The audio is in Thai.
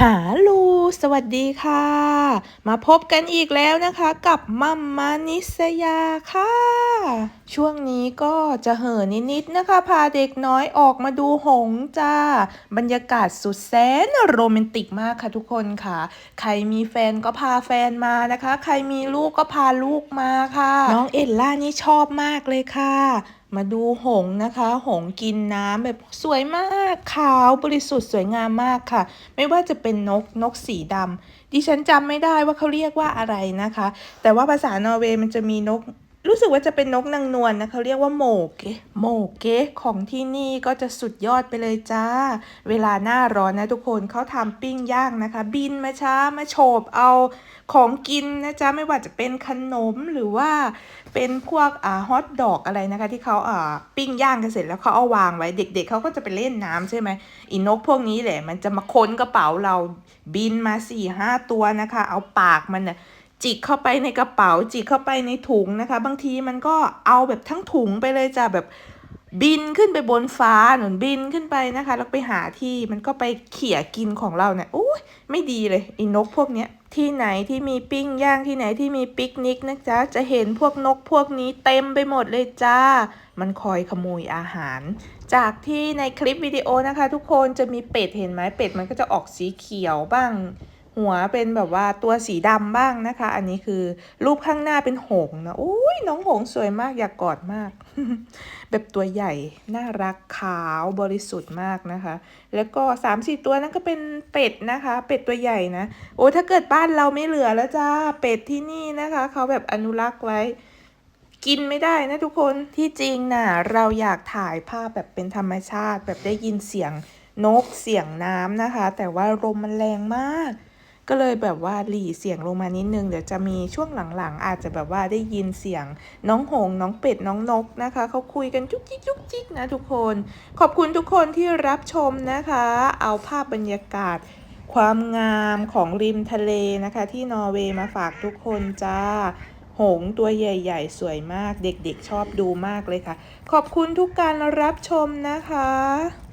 หาลูสวัสดีค่ะ มาพบกันอีกแล้วนะคะ กับมัมมานิสยาค่ะ ช่วงนี้ก็จะเห่อนิดๆนะคะ พาเด็กน้อยออกมาดูหงจ้า บรรยากาศสุดแสนโรแมนติกมากค่ะทุกคนค่ะ ใครมีแฟนก็พาแฟนมานะคะ ใครมีลูกก็พาลูกมาค่ะ น้องเอลล่านี่ชอบมากเลยค่ะ มาดูหงนะคะ หงกินน้ำแบบสวยมากขาวบริสุทธิ์สวยงามมากค่ะ ไม่ว่าจะเป็นนกนกสีดำดิฉันจำไม่ได้ว่าเขาเรียกว่าอะไรนะคะ แต่ว่าภาษานอร์เวย์มันจะมีนก รู้สึกว่าจะเป็นนกนางนวลนะเขาเรียกว่าโมเกะโมเกะของที่นี่ก็จะสุดยอดไปเลยจ้า เวลาหน้าร้อนนะทุกคนเขาทำปิ้งย่างนะคะ บินมาช้ามาโฉบเอาของกินนะจ๊ะไม่ว่าจะเป็นขนมหรือว่าเป็นพวกอ่าฮอทดอกอะไรนะคะ ที่เขาอ่าปิ้งย่างกันเสร็จแล้วเขาเอาวางไว้เด็กๆเขาก็จะไปเล่นน้ำใช่ไหมอีนกพวกนี้แหละ มันจะมาค้นกระเป๋าเราบินมาสี่ห้าตัวนะคะ เอาปากมันน่ะ จิกเข้าไปในกระเป๋า จิกเข้าไปในถุงนะคะ บางทีมันก็เอาแบบทั้งถุงไปเลยจ้ะแบบบินขึ้นไปบนฟ้าหนุนบินขึ้นไปนะคะ แล้วไปหาที่มันก็ไปเขี่ยกินของเราเนี่ยโอ้ยไม่ดีเลยไอีนกพวกเนี้ยที่ไหนที่มีปิ้งย่างที่ไหนที่มีปิกนิกนะจ๊ะจะเห็นพวกนกพวกนี้เต็มไปหมดเลยจ้า มันคอยขโมยอาหาร จากที่ในคลิปวิดีโอนะคะ ทุกคนจะมีเป็ดเห็นไหมเป็ดมันก็จะออกสีเขียวบ้าง หัวเป็นแบบว่าตัวสีดำบ้างนะคะ อันนี้คือรูปข้างหน้าเป็นหงส์นะอุ้ยน้องหงส์สวยมากอยากกอดมาก แบบตัวใหญ่ น่ารักขาวบริสุทธิ์มากนะคะ แล้วก็สามสี่ตัวนั้นก็เป็นเป็ดนะคะ เป็ดตัวใหญ่นะ โอ้ถ้าเกิดบ้านเราไม่เหลือแล้วจ้าเป็ดที่นี่นะคะเขาแบบอนุรักษ์ไว้กินไม่ได้นะทุกคนที่จริงน่ะเราอยากถ่ายภาพแบบเป็นธรรมชาติ แบบได้ยินเสียงนกเสียงน้ำนะคะ แต่ว่าลมมันแรงมาก ก็เลยแบบว่าหลีเสียงลงมานิดนึง เดี๋ยวจะมีช่วงหลังๆ อาจจะแบบว่าได้ยินเสียงน้องหงส์น้องเป็ด น้องนกนะคะ เขาคุยกันจุกจิกจุกจิกนะทุกคน ขอบคุณทุกคนที่รับชมนะคะ เอาภาพบรรยากาศความงามของริมทะเลนะคะ ที่นอร์เวย์มาฝากทุกคนจ้า หงส์ตัวใหญ่ๆ สวยมากเด็กๆชอบดูมากเลยค่ะ ขอบคุณทุกการรับชมนะคะ